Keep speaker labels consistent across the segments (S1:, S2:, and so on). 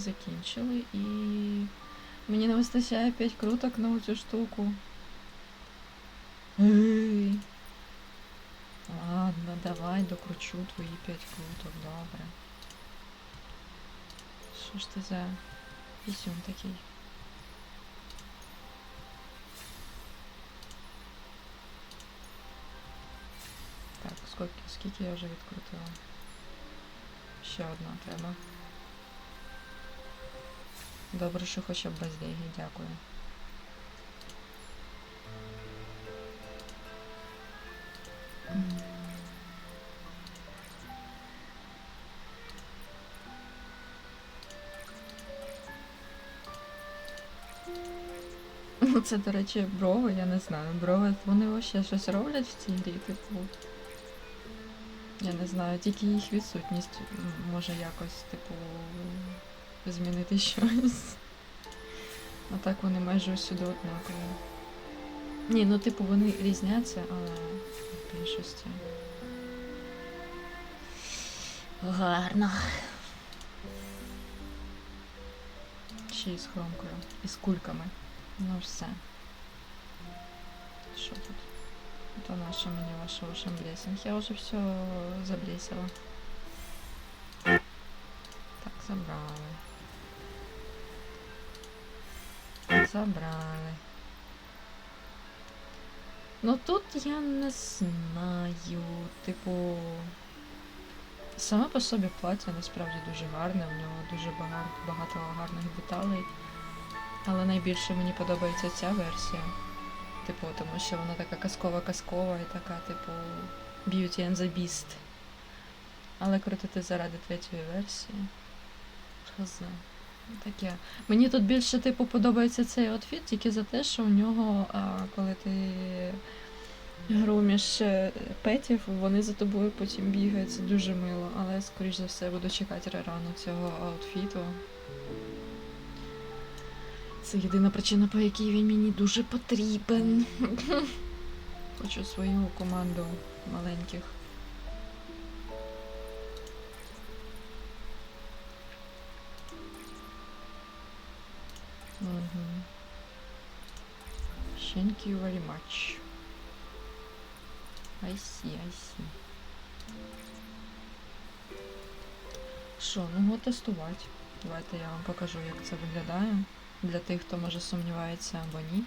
S1: закінчили і мені не вистачає 5 круток на цю штуку. Ей. Ладно, давай докручу твої 5 круток, добре. Що ж ти за пісюн такий? Так, скільки, скільки я вже відкрутила? Ще одна треба. Добре, що хоча б без деги, дякую. Ну, Це, до речі, брови, я не знаю. Брови, вони ще щось роблять в цій грі, типу. Я не знаю, тільки їх відсутність може якось, типу, змінити щось. А так вони майже усюди однакові. Ні, ну типу вони різняться, але в більшості. Гарно. Ще й з хромкою. І з кульками. Ну все. Що тут? Это наша мені ваша ушем блесінг. Я вже все заблесила. Так, забрали. Забрали. Ну тут я не знаю. Типу. Саме по собі плаття насправді дуже гарне, в нього дуже багато, багато гарних деталей. Але найбільше мені подобається ця версія. Типу, тому що вона така казкова-казкова і така, типу, Beauty and the Beast. Але крутити заради третьої версії. За таке. Мені тут більше, типу, подобається цей outfit тільки за те, що у нього, а, коли ти груміш е, петів, вони за тобою потім бігають. Це дуже мило. Але скоріш за все, буду чекати рерану цього аутфіту. Це єдина причина, по якій він мені дуже потрібен. Хочу свою команду маленьких. Thank you very much. I see, I see. Що, ну го тестувати. Давайте я вам покажу, як це виглядає. Для тих, хто може сумнівається або ні.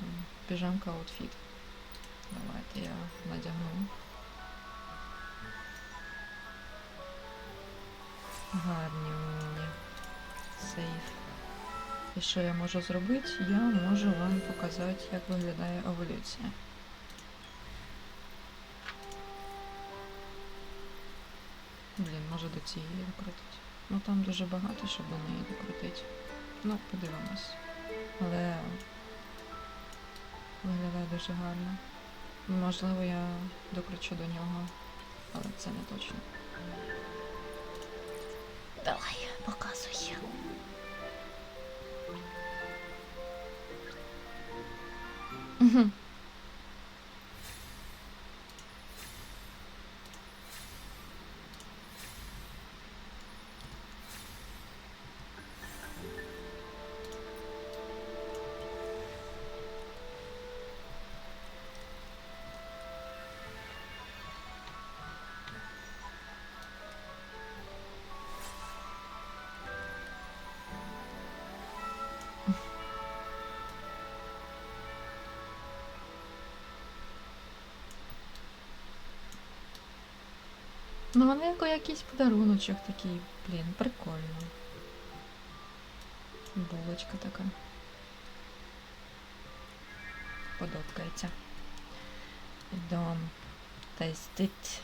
S1: М, Піжамка аутфіт. Давайте я надягну. Гарні мені. Сейф. І що я можу зробити? Я можу вам показати, як виглядає еволюція. Блін, може до цієї докрутити. Ну там дуже багато, щоб до неї докрутити. Ну, подивимось. Але виглядає дуже гарно. Можливо, я докручу до нього, але це не точно. Давай, показуй. Mm-hmm. Ну, маленько якийсь подаруночок такий, блін, прикольно. Булочка така. Подобається. Ідем тестить.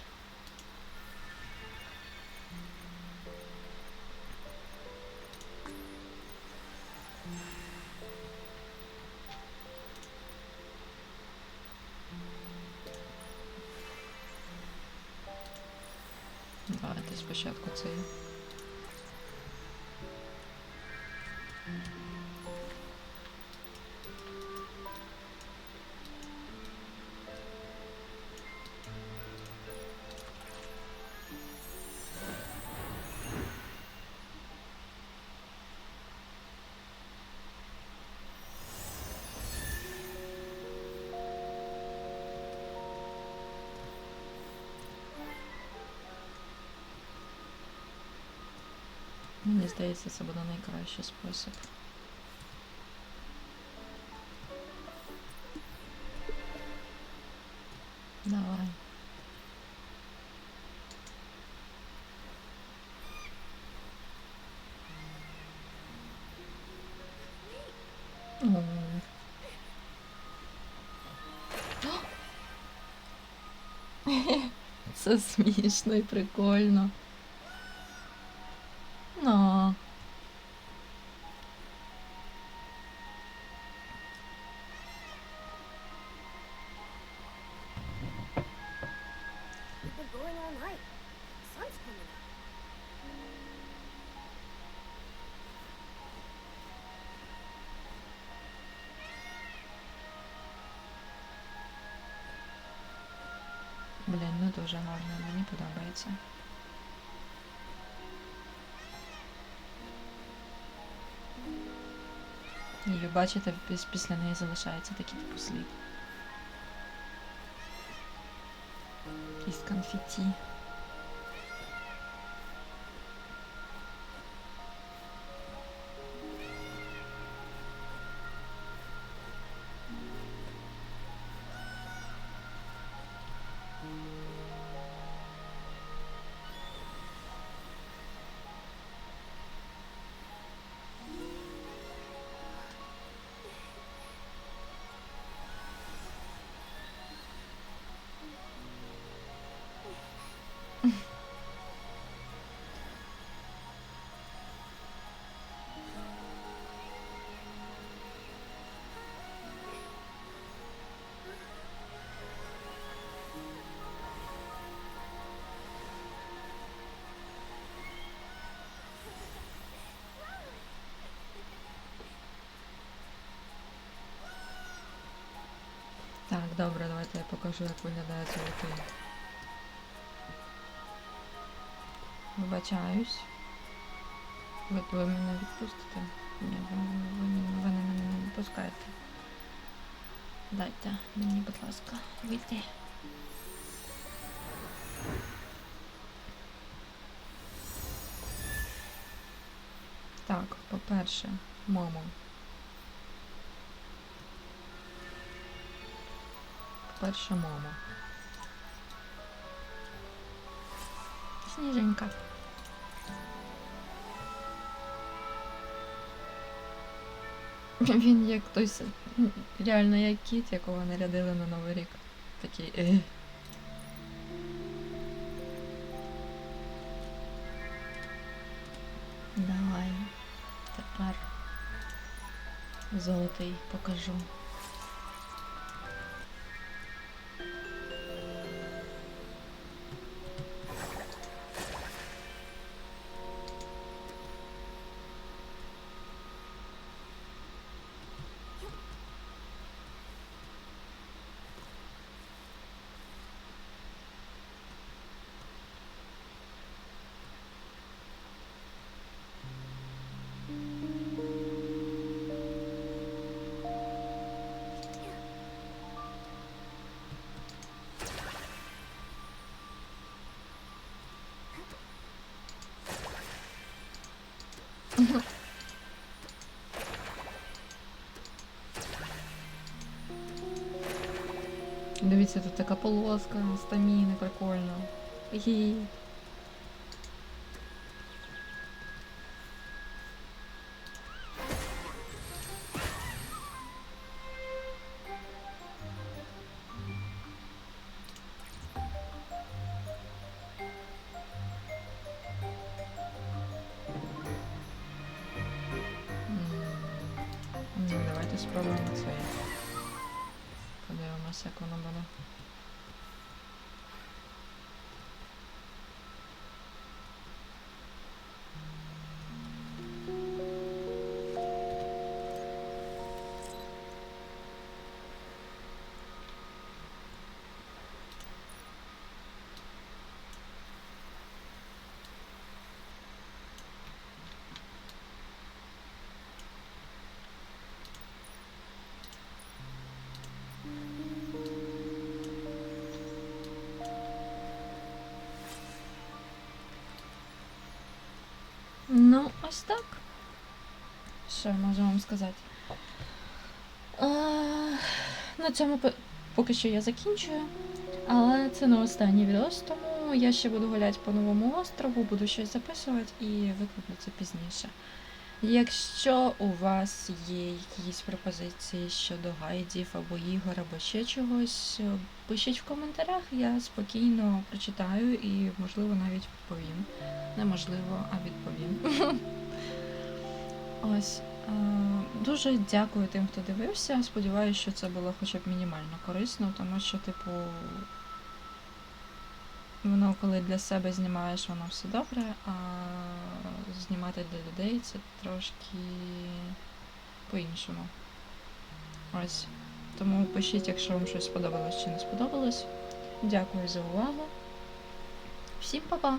S1: Спочатку цей. Здається, це буде найкращий спосіб. Давай. О. Це смішно і прикольно. Дуже гарно, мені подобається. І ви бачите, після неї залишається такий типу слід. Із конфетті. Добре, давайте я покажу, як виглядає золотий. Вибачаюсь. Ви, ви мене відпустите? Ні, ви, ви, мене не відпускаєте. Дайте мені, будь ласка, вийти. Так, по-перше, мамо. По-перше, мама. Сніженька. Він як хтось реально як кіт, якого нарядили на Новий рік. Такий. Е. Давай. Тепер золотий покажу. Дивіться, тут така полоска, стаміни, прикольно. Хі. М. Ну, давайте спробуємо це. Подивимося, як воно Ну, ось так. Що я можу вам сказати? А, на цьому поки що я закінчую. Але це не останній відос, тому я ще буду гуляти по новому острову, буду щось записувати і викладу це пізніше. Якщо у вас є якісь пропозиції щодо гайдів або ігор, або ще чогось, е, пишіть в коментарях, я спокійно прочитаю і, можливо, навіть відповім. Неможливо, а відповім. Ось. е, Дуже дякую тим, хто дивився. Сподіваюся, що це було хоча б мінімально корисно, тому що, типу, воно коли для себе знімаєш, воно все добре, а знімати для людей це трошки по-іншому. Ось. Тому пишіть, якщо вам щось сподобалось чи не сподобалось. Дякую за увагу. Всім па-па!